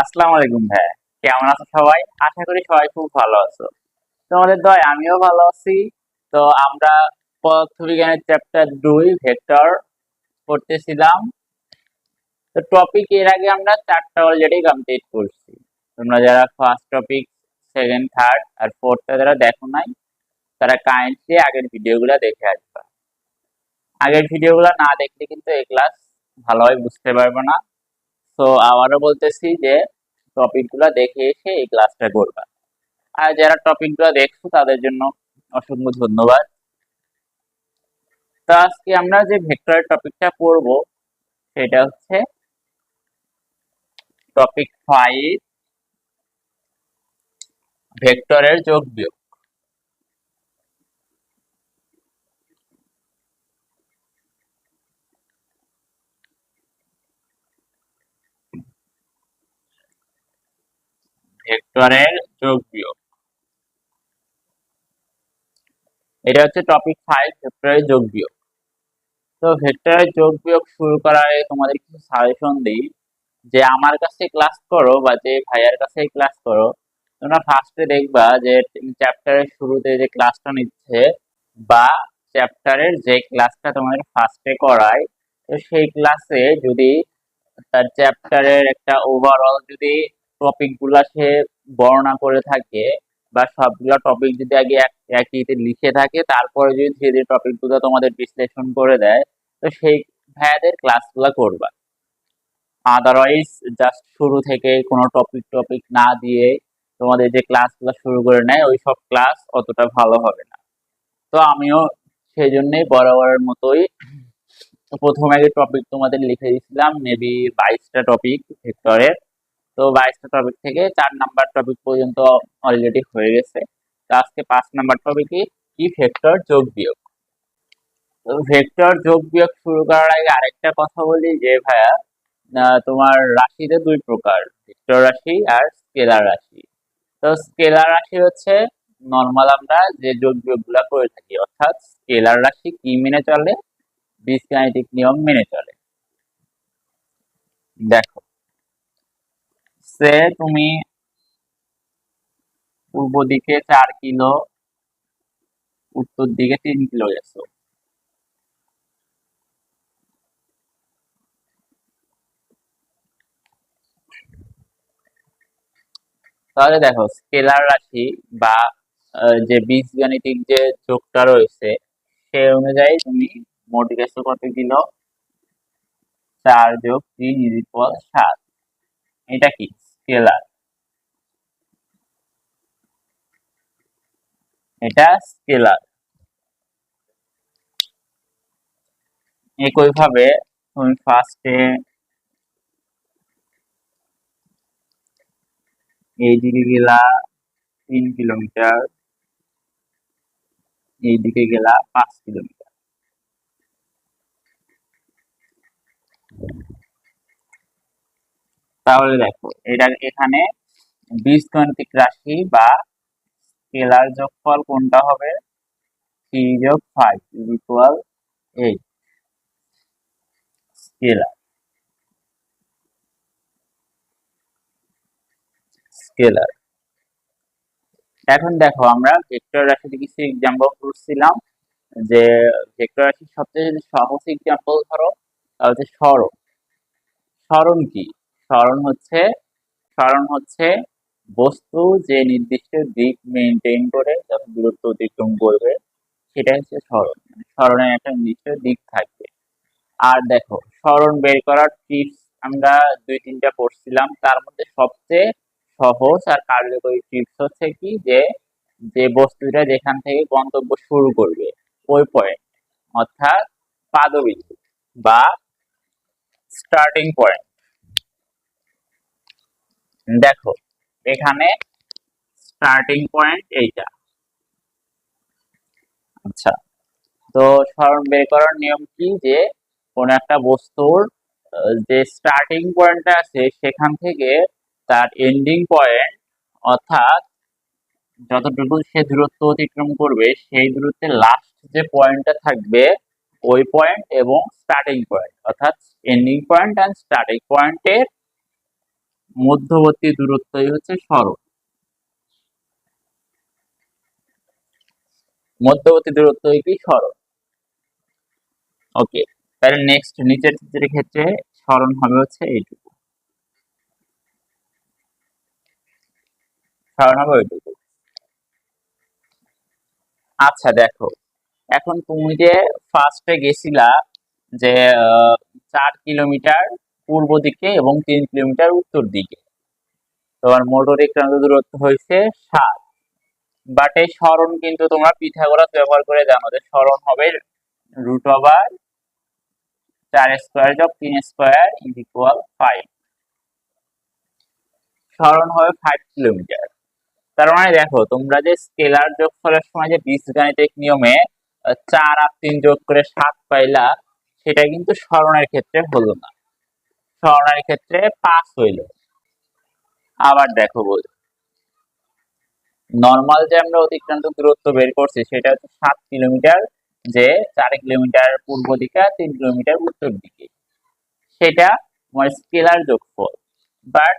আসসালামু আলাইকুম ভাই। কেমন আছো সবাই? আশা করি সবাই খুব ভালো আছো। তোমাদের দয়, আমিও ভালো আছি। তো আমরা পদার্থবিজ্ঞানের চ্যাপ্টার দুই ভেক্টর পড়তেছিলাম। তো টপিক এর আগে আমরা চারটা অলরেডি কমপ্লিট করছি। তোমরা যারা ফার্স্ট টপিক সেকেন্ড থার্ড আর ফোর্থটা যারা দেখো নাই, তারা কাইন্ডলি আগের ভিডিওগুলো দেখে আসবে। আগের ভিডিওগুলো না দেখলে কিন্তু এই ক্লাস ভালোভাবে বুঝতে পারবে না। তো আবারও বলতেছি যে টপিকগুলো দেখে এসে এই ক্লাসটা করবা। আর যারা টপিকগুলো দেখছ, তাদের জন্য অসংখ্য ধন্যবাদ। তো আজকে আমরা যে ভেক্টরের টপিকটা পড়ব, সেটা হচ্ছে টপিক ফাইভ ভেক্টরের যোগ বিয়োগ ভেক্টরের যোগ বিয়োগ। এটা হচ্ছে টপিক ভেক্টরের যোগ বিয়োগ। তো ভেক্টরের যোগ বিয়োগ শুরু করার আগে তোমাদের কিছু সাজেশন দিই, যে আমার কাছে ক্লাস করো বা যে ভাইয়ার কাছে ক্লাস করো, তোমরা ফার্স্টে দেখবা যে চ্যাপ্টারের শুরুতে যে ক্লাসটা নিচ্ছে বা চ্যাপ্টারের যে ক্লাসটা তোমাদের ফার্স্টে করায়, তো সেই ক্লাসে যদি তার চ্যাপ্টারের একটা ওভারঅল যদি টপিকগুলা সে বর্ণনা করে থাকে বা সবগুলা টপিক যদি আগে এক, একইতে লিখে থাকে, তারপরে যদি ধীরে ধীরে টপিকগুলো তোমাদের বিশ্লেষণ করে দেয়, তো সেই ভাইয়াদের ক্লাসগুলো করবা। আদারওয়াইজ জাস্ট শুরু থেকে কোনো টপিক টপিক না দিয়ে তোমাদের যে ক্লাসগুলো শুরু করে নেয়, ওই সব ক্লাস অতটা ভালো হবে না। তো আমিও সেই জন্যই বরাবরের মতোই প্রথমে আগে টপিক তোমাদের লিখে দিয়েছিলাম মেবি বাইশটা টপিক ভেক্টরের। তো বাইশটা টপিক থেকে চার নাম্বার টপিক পর্যন্ত অলরেডি হয়ে গেছে। তো আজকে পাঁচ নাম্বার টপিকে কি? ভেক্টর যোগ বিয়োগ? তো ভেক্টর যোগ বিয়োগ শুরু করার আগে আরেকটা কথা বলি যে, ভাইয়া তোমার রাশিতে দুই প্রকার ভেক্টর রাশি আর স্কেলার রাশি। তো স্কেলার রাশি হচ্ছে নর্মাল আমরা যে যোগ বিয়োগগুলা করে থাকি, অর্থাৎ স্কেলার রাশি কি মেনে চলে? বীজগাণিতিক নিয়ম মেনে চলে। দেখো সে তুমি পূর্ব দিকে চার কিলো, উত্তর দিকে তিন কিলো গেছো। তাহলে দেখো, স্কেলার রাশি বা যে বীজগাণিতিক যে যোগটা রয়েছে, সে অনুযায়ী তুমি মোট গেছো কত কিলো? চার যোগ তিন সাত। এটা কি? স্কেলার এটা স্কেলার একইভাবে তুমি ফার্স্টে এইদিকে গেলা তিন কিলোমিটার এইদিকে গেলা পাঁচ কিলোমিটার তাহলে দেখো, এটা এখানে বীজগণিতিক রাশি বা স্কেলার যোগফল কোনটা হবে? থ্রি যোগ five is equal eight scalar scalar এখন দেখো, আমরা ভেক্টর রাশিতে কিছু এক্সাম্পল করছিলাম যে ভেক্টর রাশির সবচেয়ে যদি সহজ এক্সাম্পল ধরো, তাহলে সরণ সরণ কি? সরণ হচ্ছে সরণ হচ্ছে বস্তু যে নির্দিষ্ট দিক মেনটেন করে যত দূরত্ব অতিক্রম করবে সেটা হচ্ছে মানে সরণের একটা নির্দিষ্ট দিক থাকবে। আর দেখো সরণ বের করার টিপস আমরা দুই, তিনটা পড়ছিলাম তার মধ্যে সবচেয়ে সহজ আর কার্যকরী টিপস হচ্ছে কি? যে যে বস্তুটা যেখান থেকে গন্তব্য শুরু করবে, ওই পয়েন্ট অর্থাৎ পাদবিন্দু বা স্টার্টিং পয়েন্ট দেখো, এখানে স্টার্টিং পয়েন্ট এইটা। আচ্ছা তো সরণ বের করার নিয়ম কি যে, কোন একটা বস্তুর যে স্টার্টিং পয়েন্টটা আছে, সেখান থেকে তার এন্ডিং পয়েন্ট অর্থাৎ যতটুকু সে দূরত্ব অতিক্রম করবে, সেই দূরত্বে লাস্ট যে পয়েন্টটা থাকবে, ওই পয়েন্ট এবং স্টার্টিং পয়েন্ট অর্থাৎ এন্ডিং পয়েন্ট অ্যান্ড স্টার্টিং পয়েন্টের মধ্যবর্তী দূরত্বই হচ্ছে সরণ। মধ্যবর্তী দূরত্ব কি? সরণ। ওকে, তাহলে নেক্সট নিচের চিত্রের ক্ষেত্রে সরণ হবে হচ্ছে এইটুকু। সরণ হবে ওইটুকু। আচ্ছা দেখো, এখন তুমি যে ফার্স্টে গেছিলা যে চার কিলোমিটার পূর্ব দিকে এবং তিন কিলোমিটার উত্তর দিকে। তোমার মোটর ক্রান্ত দূরত্ব হয়েছে সাত। বাট এই সরণ কিন্তু তোমরা পিথাগোরাস ব্যবহার করে জানো যে সরণ হবে রুট ওভার চার স্কোয়ার যোগ তিন স্কোয়ার ইজ ইকুয়াল ফাইভ সরণ হবে ফাইভ কিলোমিটার তার মানে দেখো, তোমরা যে স্কেলার যোগ যোগফলের সময় যে বীজগাণিতিক নিয়মে চার আর তিন যোগ করে সাত পাইলা, সেটা কিন্তু সরণের ক্ষেত্রে হলো না। সরণের ক্ষেত্রে পাঁচ হইল। আবার দেখো বল নর্মাল যে আমরা অতিক্রান্ত দূরত্ব বের করছি, সেটা হচ্ছে সাত কিলোমিটার যে চার কিলোমিটার পূর্ব দিকে তিন কিলোমিটার উত্তর দিকে। সেটা তোমার স্কেলার যোগফল। বাট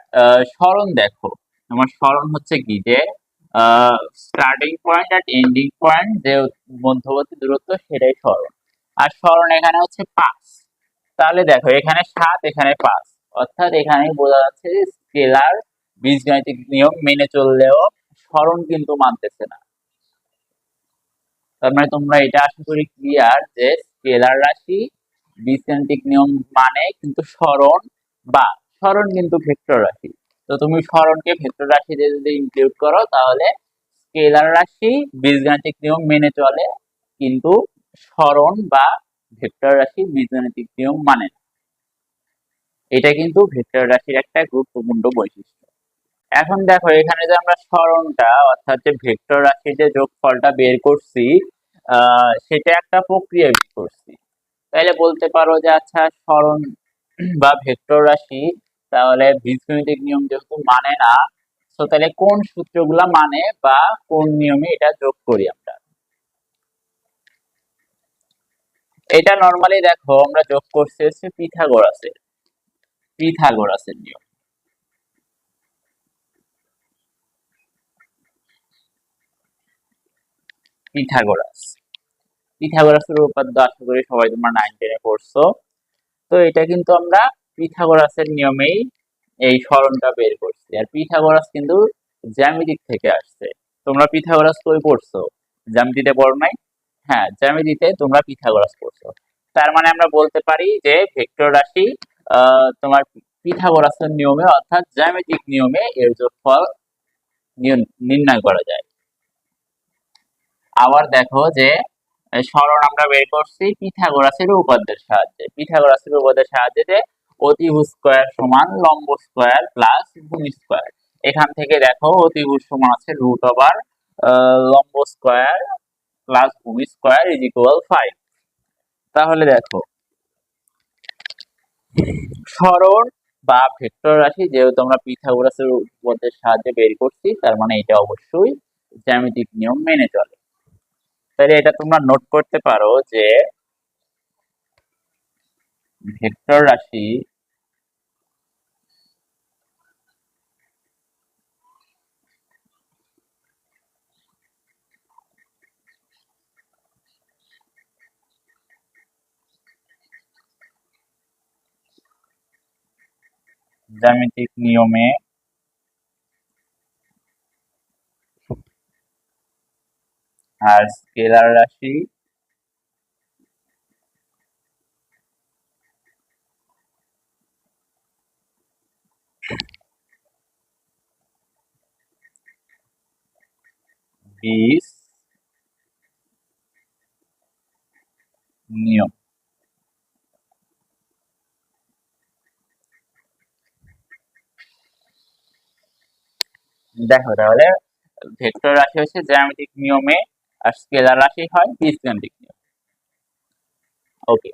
স্মরণ দেখো আমার স্মরণ হচ্ছে কি যে স্টার্টিং পয়েন্ট আর এন্ডিং পয়েন্ট যে মধ্যবর্তী দূরত্ব, সেটাই স্মরণ। আর স্মরণ এখানে হচ্ছে পাঁচ তাহলে দেখো, এখানে সাত, এখানে পাঁচ। অর্থাৎ এখানে বোঝা যাচ্ছে স্কেলার বীজগাণিতিক নিয়ম মেনে চললেও স্মরণ কিন্তু মানতেছে না। তার মানে তোমরা এটা আশা করি ক্লিয়ার যে স্কেলার রাশি বীজগাণিতিক নিয়ম মানে কিন্তু স্মরণ বা স্মরণ কিন্তু ভেক্টর রাশি। তো তুমি স্মরণকে ভেক্টর রাশিতে যদি ইনক্লুড করো, তাহলে স্কেলার রাশি বীজগাণিতিক নিয়ম মেনে চলে, কিন্তু স্মরণ বা ভেক্টর রাশি বীজগাণিতিক নিয়ম মানে না। এটা কিন্তু ভেক্টর রাশির একটা গুরুত্বপূর্ণ বৈশিষ্ট্য। এখন দেখো, এখানে যে আমরা সরণটা অর্থাৎ যে ভেক্টর রাশির যে যোগফলটা বের করছি সেটা একটা প্রক্রিয়া বের করছি। তাইলে বলতে পারো যে আচ্ছা সরণ বা ভেক্টর রাশি, তাহলে বীজগণিতিক নিয়ম যেহেতু মানে না, তো তাহলে কোন সূত্রগুলা মানে বা কোন নিয়মে এটা যোগ করি আমরা? এটা নর্মালি দেখো, আমরা যোগ করছি হচ্ছে পিথাগোরাসের পিথাগোরাসের নিয়ম। পিথাগোরাস। পিথাগোরাসের উপপাদ্য আশা করি সবাই তোমরা নাইন টেনে পড়ছো। তো এটা কিন্তু আমরা পিথাগোরাসের নিয়মেই এই সরণটা বের করছি। আর পিথাগোরাস কিন্তু জ্যামিতিক থেকে আসছে। তোমরা পিথাগোরাস কই পড়ছো? জ্যামিতিতে পড়ো নাই? হ্যাঁ জ্যামিতিতে তোমরা পিথাগোরাস পড়ছো। তার মানে আমরা বলতে পারি যে ভেক্টর রাশি তোমার পিথাগোরাসের নিয়মে অর্থাৎ জ্যামিতিক নিয়মে এর যোগফল নির্ণয় করা যায়। আবার দেখো যে সরণ আমরা বের করছি পিথাগোরাসের উপপাদ্যের সাহায্যে। পিথাগোরাসের উপপাদ্যের সাহায্যে যে অতিভুজ স্কোয়ার সমান লম্ব স্কোয়ার প্লাস ভূমি স্কোয়ার। এখান থেকে দেখো অতিভুজ সমান আছে রুট ওভার লম্ব স্কোয়ার প্লাস ভূমি স্কোয়ার ইজ ইকুয়াল ফাইভ তাহলে দেখো, সরণ বা ভেক্টর রাশি যেহেতু আমরা পিথাগোরাসের উপপাদ্যের সাহায্যে বের করছি, তার মানে এটা অবশ্যই জ্যামিতিক নিয়ম মেনে চলে। তাহলে এটা তোমরা নোট করতে পারো যে ভেক্টর রাশি জ্যামিতিক নিয়মে আর স্কেলার রাশি বীজ নিয়ম দেখো তাহলে ভেক্টর রাশি হচ্ছে জ্যামিতিক নিয়মে আর স্কেলার রাশি হয় বীজগাণিতিক নিয়ম। ওকে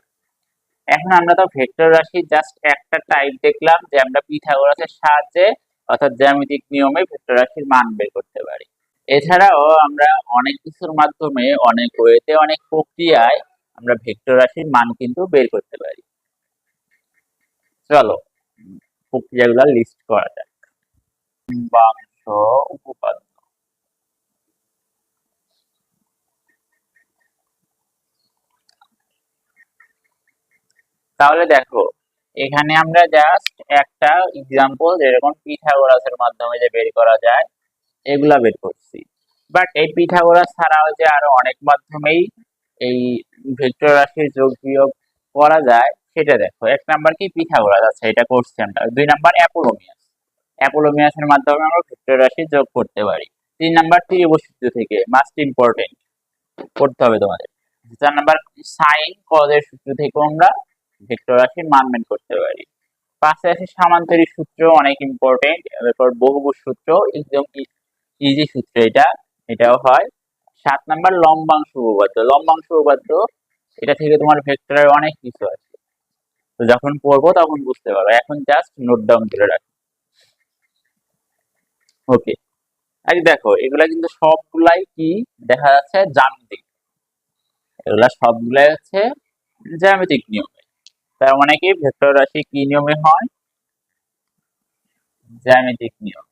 এখন আমরা তো ভেক্টর রাশি জাস্ট একটা টাইপ দেখলাম যে আমরা পিথাগোরাসের সাহায্যে অর্থাৎ জ্যামিতিক নিয়মে ভেক্টর রাশির মান বের করতে পারি। এছাড়াও আমরা অনেক কিছুর মাধ্যমে, অনেক ওয়েতে, অনেক প্রক্রিয়ায় আমরা ভেক্টর রাশির মান কিন্তু বের করতে পারি। চলো, প্রক্রিয়াগুলো লিস্ট করা যাক। লম্বাংশ উপপাদ্য তাহলে দেখো, এখানে আমরা জাস্ট একটা এক্সাম্পল যেরকম মাধ্যমে যে বের করা যায়, এগুলা বের করছি। বাট এই পিথাগোরাস ছাড়াও যে আরও অনেক মাধ্যমেই এই ভেক্টর রাশির যোগ বিয়োগ করা যায়, সেটা দেখো। এক নাম্বার কি? পিথাগোরাস আছে এটা করছি আমরা দুই নাম্বার অ্যাপোলোমিয়াস। অ্যাপোলোমিয়াসের মাধ্যমে আমরা ভেক্টর রাশি যোগ করতে পারি। তিন নাম্বার ত্রিভুজ সূত্র থেকে মাস্ট ইম্পর্টেন্ট করতে হবে তোমাদের। চার নাম্বার সাইন কজের সূত্র থেকে আমরা ভেক্টর রাশির মান করতে পারি। পাশে আছে সামান্তরিক সূত্র অনেক ইম্পর্টেন্ট এরপর বহুভুজ সূত্র, একদম ইজি সূত্র এটা, এটাও হয়। সাত নাম্বার লম্বাংশ উপপাদ্য লম্বাংশ উপপাদ্য, এটা থেকে তোমার ভেক্টরের অনেক কিছু আছে। তো যখন পড়ব তখন বুঝতে পারব এখন জাস্ট নোট ডাউন করে রাখো ওকে আজ দেখো, এগুলা কিন্তু সবগুলাই কি দেখা যাচ্ছে জ্যামিতিক। এগুলা সবগুলাই হচ্ছে জ্যামিতিক নিয়মে। তার মানে কি? ভেক্টর রাশি কি নিয়মে হয়? জ্যামিতিক নিয়ম।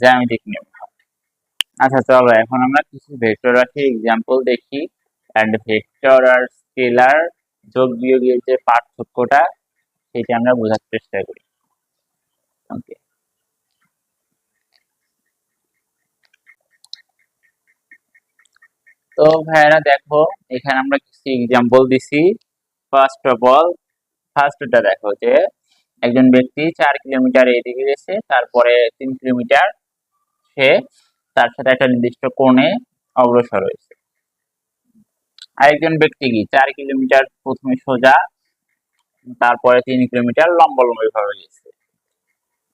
জ্যামিতিক নিয়ম। আচ্ছা চলো, এখন আমরা কিছু ভেক্টর রাশি এক্সাম্পল দেখি। অ্যান্ড ভেক্টর আর স্কেলার যোগ বিয়োগের যে পার্থক্যটা, সেটা আমরা বোঝার চেষ্টা করি। ওকে তো ভাইয়ারা, দেখো, এখানে আমরা কিছু এক্সাম্পল দিছি। ফার্স্ট অফ অল ফার্স্টটা দেখো যে, একজন ব্যক্তি চার কিলোমিটার এদিকে গেছে, তারপরে তিন কিলোমিটার সে তার সাথে একটা নির্দিষ্ট কোণে অগ্রসর হয়েছে। আরেকজন ব্যক্তি কি চার কিলোমিটার প্রথমে সোজা, তারপরে তিন কিলোমিটার লম্বা লম্বি ভাবে গেছে।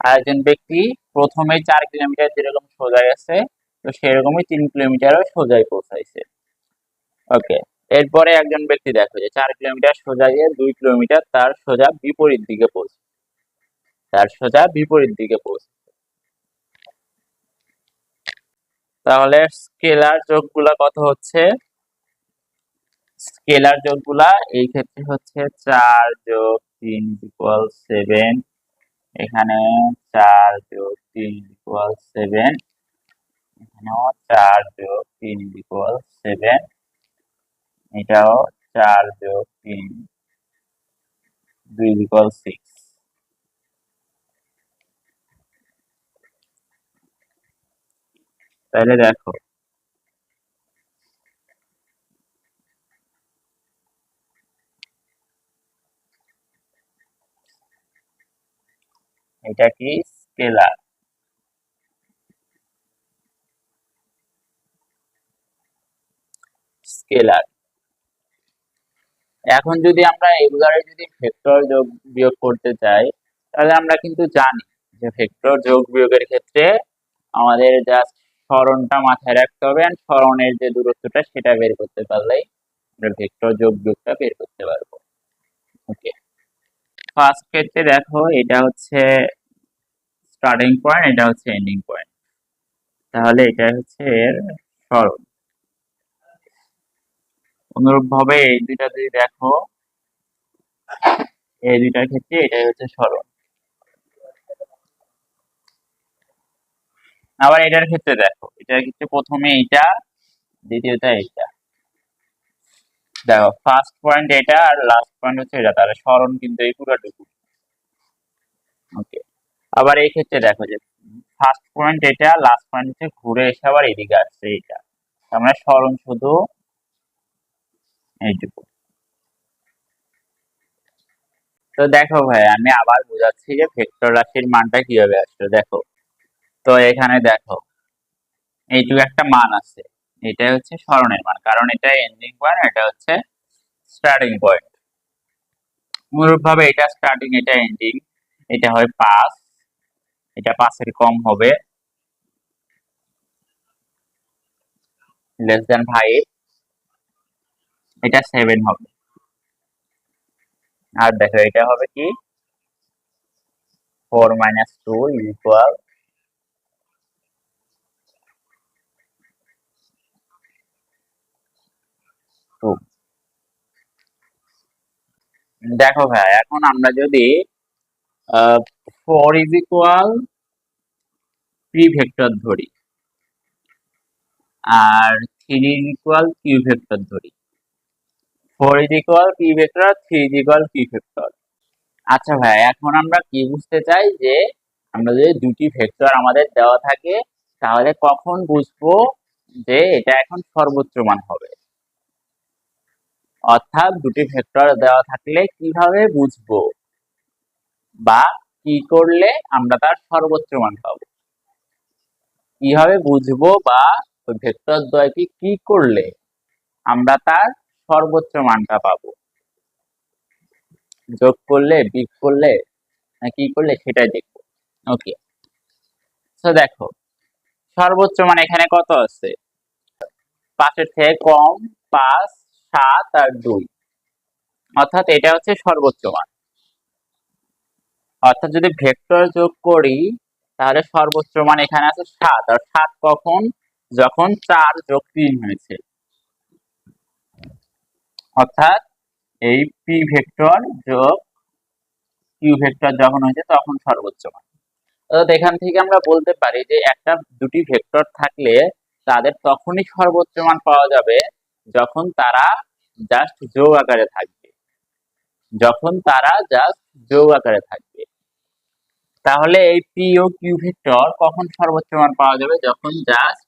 আরেকজন ব্যক্তি প্রথমে চার কিলোমিটার যেরকম সোজা গেছে, তো সেরকমই তিন কিলোমিটারও সোজাই পৌঁছাইছে। ওকে, এরপরে একজন ব্যক্তি দেখো যে চার কিলোমিটার সোজা গিয়ে দুই কিলোমিটার তার সোজা বিপরীত দিকে পৌঁছে তার সোজা বিপরীত দিকে পৌঁছে। তাহলে স্কেলার যোগগুলা কত হচ্ছে? স্কেলার যোগগুলা এই ক্ষেত্রে হচ্ছে চার যোগ তিন ইকুয়াল সেভেন এখানে চার যোগ তিন ইকুয়াল সেভেন এখানেও চার যোগ তিন ইকুয়াল সেভেন এটাও চার যোগ তিন। দুই ইকুয়াল সিক্স তাহলে দেখো। এটা কি? স্কেলার। স্কেলার। এখন যদি আমরা এগুলারে যদি ভেক্টর যোগ বিয়োগ করতে চাই, তাহলে আমরা কিন্তু জানি যে ভেক্টর যোগ বিয়োগের ক্ষেত্রে আমাদের জাস্ট সরণটা মাথায় রাখতে হবে এন্ড সরণের যে দূরত্বটা সেটা বের করতে পারলেই আমরা ভেক্টর যোগ বিয়োগটা বের করতে পারব। ওকে ফার্স্ট ক্ষেত্রে দেখো এটা হচ্ছে স্টার্টিং পয়েন্ট এটা হচ্ছে এন্ডিং পয়েন্ট তাহলে এটা হচ্ছে এর সরণ অনুরূপভাবে এই দুইটা যদি দেখো, এই দুইটার ক্ষেত্রে এটাই হচ্ছে সরণ আবার এটার ক্ষেত্রে দেখো, এটার ক্ষেত্রে প্রথমে এটা দ্বিতীয়টা এটা দেখো ফার্স্ট পয়েন্ট এটা আর লাস্ট পয়েন্ট হচ্ছে এটা, তাহলে সরণ কিন্তু এই পুরোটুকু। ওকে আবার এই ক্ষেত্রে দেখো যে ফার্স্ট পয়েন্ট এটা লাস্ট পয়েন্ট হচ্ছে ঘুরে এসে আবার এদিকে আসছে এটা তার মানে সরণ শুধু এইটুকু। তো দেখো ভাই, আমি আবার বোঝাচ্ছি যে ভেক্টর রাশির মানটা কীভাবে আসলো। দেখো তো এখানে দেখো, এইটুকু একটা মান আছে। এটা হচ্ছে স্মরণের মান, কারণ এটা এন্ডিং পয়েন্ট এটা হচ্ছে স্টার্টিং পয়েন্ট ভাবে এটা স্টার্টিং এটা এন্ডিং এটা হয় পাঁচ এটা পাঁচের কম হবে লেস দেন ফাইভ এটা সেভেন হবে। আর দেখো, এটা হবে কি? Four minus two equal two দেখো ভাই, এখন আমরা যদি ভেক্টর ধরি, আর থ্রি ইকুয়াল কিউ ভেক্টর ধরি। Four is equal P vector three is equal Q vector আচ্ছা ভাই, এখন আমরা কি বুঝতে চাই যে, আমরা যদি দুটি ভেক্টর আমাদের দেওয়া থাকে, তাহলে কখন বুঝব যে এটা এখন সর্বোচ্চ মান হবে? অর্থাৎ দুটি ভেক্টর দেওয়া থাকলে কীভাবে বুঝব? বা কি করলে আমরা তার সর্বোচ্চ মান পাবো? কীভাবে বুঝব বা ওই ভেক্টর দ্বয়কে কি করলে আমরা তার সর্বোচ্চ মানটা পাবো? যোগ করলে বিগ করলে কি করলে সেটাই দেখব। ওকে তো দেখো, সর্বোচ্চ মান এখানে কত আছে? পাঁচের থেকে কম পাঁচ সাত আর দুই। অর্থাৎ এটা হচ্ছে সর্বোচ্চ মান। অর্থাৎ যদি ভেক্টর যোগ করি, তাহলে সর্বোচ্চ মান এখানে আছে সাত। আর সাত কখন? যখন চার যোগ তিন হয়েছে। অর্থাৎ এই পি ভেক্টর যোগ কিউ ভেক্টর যখন হয়েছে, তখন সর্বোচ্চ মান। অর্থাৎ এখান থেকে আমরা বলতে পারি যে একটা দুটি ভেক্টর থাকলে তাদের তখনই সর্বোচ্চ মান পাওয়া যাবে যখন তারা জাস্ট যৌ আকারে থাকবে। যখন তারা জাস্ট যৌ আকারে থাকবে। তাহলে এই পি ও কিউ ভেক্টর কখন সর্বোচ্চ মান পাওয়া যাবে? যখন জাস্ট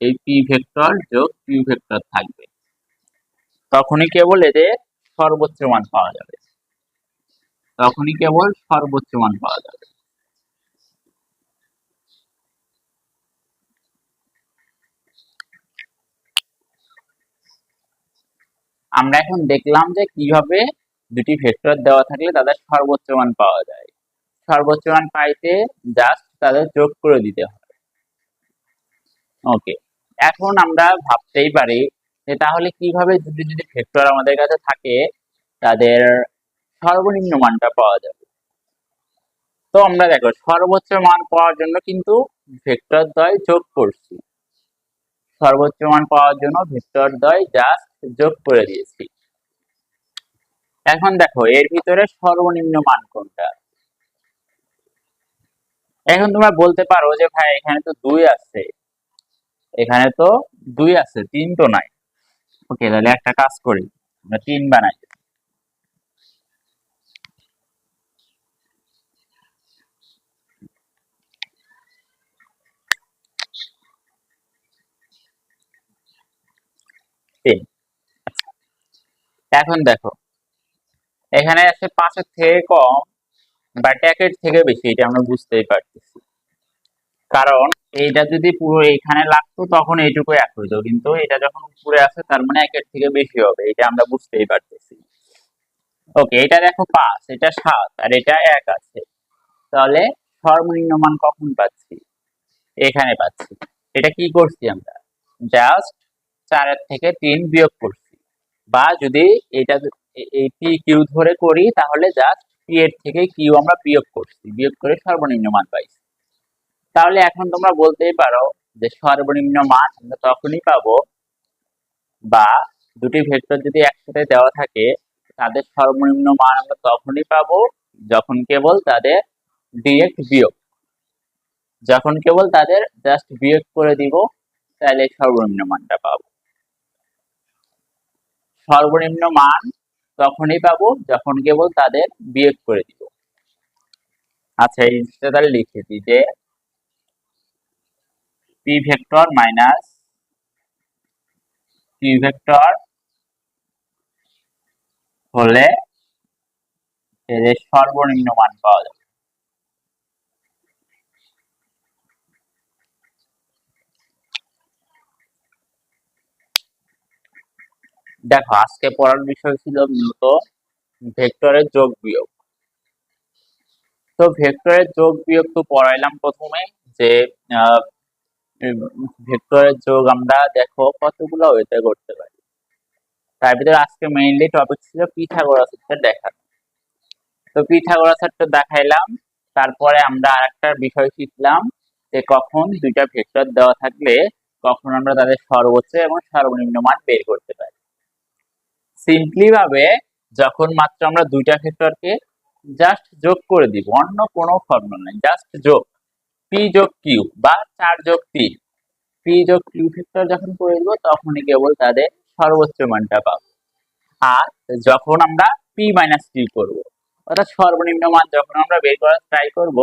এই পি ভেক্টর যোগ কিউ ভেক্টর থাকবে। তখনই কেবল এদের সর্বোচ্চ মান পাওয়া যাবে। তখনই কেবল সর্বোচ্চ মান পাওয়া যাবে। আমরা এখন দেখলাম যে কীভাবে দুটি ভেক্টর দেওয়া থাকলে তাদের সর্বোচ্চ মান পাওয়া যায়। সর্বোচ্চ মান পাইতে জাস্ট তাদের যোগ করে দিতে হয় ওকে এখন আমরা ভাবতেই পারি যে তাহলে কীভাবে দুটি যদি ভেক্টর আমাদের কাছে থাকে, তাদের সর্বনিম্ন মানটা পাওয়া যাবে। তো আমরা দেখো, সর্বোচ্চ মান পাওয়ার জন্য কিন্তু ভেক্টর দ্বয় যোগ করছি। সর্বোচ্চ মান পাওয়ার জন্য ভেক্টর দ্বয় জাস্ট যোগ করে দিয়েছি। এখন দেখো, এর ভিতরে সর্বনিম্ন মান কোনটা? এখন তোমরা বলতে পারো যে, ভাই, এখানে তো দুই আছে। এখানে তো দুই আছে, তিন তো নাই। ওকে তাহলে একটা কাজ করি। আমরা তিন বানাই তিন আচ্ছা। এখন দেখো, এখানে আছে পাঁচের থেকে কম বা ট্যাকের থেকে বেশি, এটা আমরা বুঝতেই পারতেছি। কারণ এইটা যদি পুরো এখানে লাগতো, তখন এইটুকু এক হইতো কিন্তু এটা যখন উপরে আছে, তার মানে একের থেকে বেশি হবে, এটা আমরা বুঝতেই পারতেছি। ওকে এটা দেখো পাঁচ, এটা সাত, আর এটা এক আছে। তাহলে সর্বনিম্ন মান কখন পাচ্ছি? এখানে পাচ্ছি। এটা কি করছি আমরা? জাস্ট চারের থেকে তিন বিয়োগ করছি। বা যদি এটা এই পি কিউ ধরে করি, তাহলে জাস্ট পি এর থেকে কিউ আমরা বিয়োগ করছি। বিয়োগ করে সর্বনিম্ন মান পাইছি। তাহলে এখন তোমরা বলতেই পারো যে সর্বনিম্ন মান আমরা তখনই পাবো বা দুটি ভেক্টর যদি একসাথে দেওয়া থাকে, তাদের সর্বনিম্ন মান আমরা তখনই পাবো যখন কেবল তাদের ডিরেক্ট বিয়োগ। যখন কেবল তাদের জাস্ট বিয়োগ করে দিব, তাহলে সর্বনিম্ন মানটা পাবো। সর্বনিম্ন মান তখনই পাবো যখন কেবল তাদের বিয়োগ করে দিব। আচ্ছা এই তাহলে লিখে দিই যে P vector minus Q vector হলে এদের সর্বনিম্ন মান পাওয়া যাবে। দেখো, আজকে পড়ার বিষয় ছিল মূলত ভেক্টরের যোগ বিয়োগ। তো ভেক্টরের যোগ বিয়োগ তো পড়াইলাম প্রথমে যে ভেক্টরের যোগ আমরা দেখো কতগুলো ওয়েতে করতে পারি। তার ভিতরে আজকে মেইনলি টপিক ছিল পিথাগোরাসের দেখানো তো পিথাগোরাসেরটা দেখাইলাম, তারপরে আমরা আরেকটা বিষয় শিখলাম যে কখন দুইটা ভেক্টর দেওয়া থাকলে কখন আমরা তাদের সর্বোচ্চ এবং সর্বনিম্ন মান বের করতে পারি। সিম্পলি ভাবে যখন মাত্র আমরা দুইটা ভেক্টরকে জাস্ট যোগ করে দিব, অন্য কোনো ফর্মুলা নাই জাস্ট যোগ পি যোগ কিউ বা চার যোগ তিন পি যোগ কিউ ভেক্টর যখন করে দিব, তখনই কেবল তাদের সর্বোচ্চ মানটা পাবো। আর যখন আমরা পি মাইনাস কিউ করব, অর্থাৎ সর্বনিম্ন মান যখন আমরা বের করার ট্রাই করব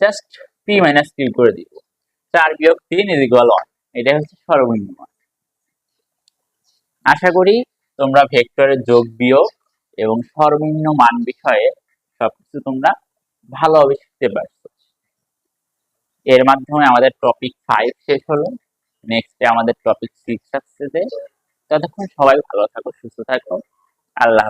জাস্ট পি মাইনাস কিউ করে দিব। চার বিয়োগ তিন ইজ ইকুয়াল ওয়ান এটাই হচ্ছে সর্বনিম্ন মান। আশা করি তোমরা ভেক্টরের যোগ বিয়োগ এবং সর্বনিম্ন মান বিষয়ে সবকিছু তোমরা ভালোভাবে শিখতে পারছ। এর মাধ্যমে আমাদের টপিক ফাইভ শেষ হলো। নেক্সটে আমাদের টপিক সিক্স আসছে ততক্ষণ সবাই ভালো থাকো, সুস্থ থাকো। আল্লাহ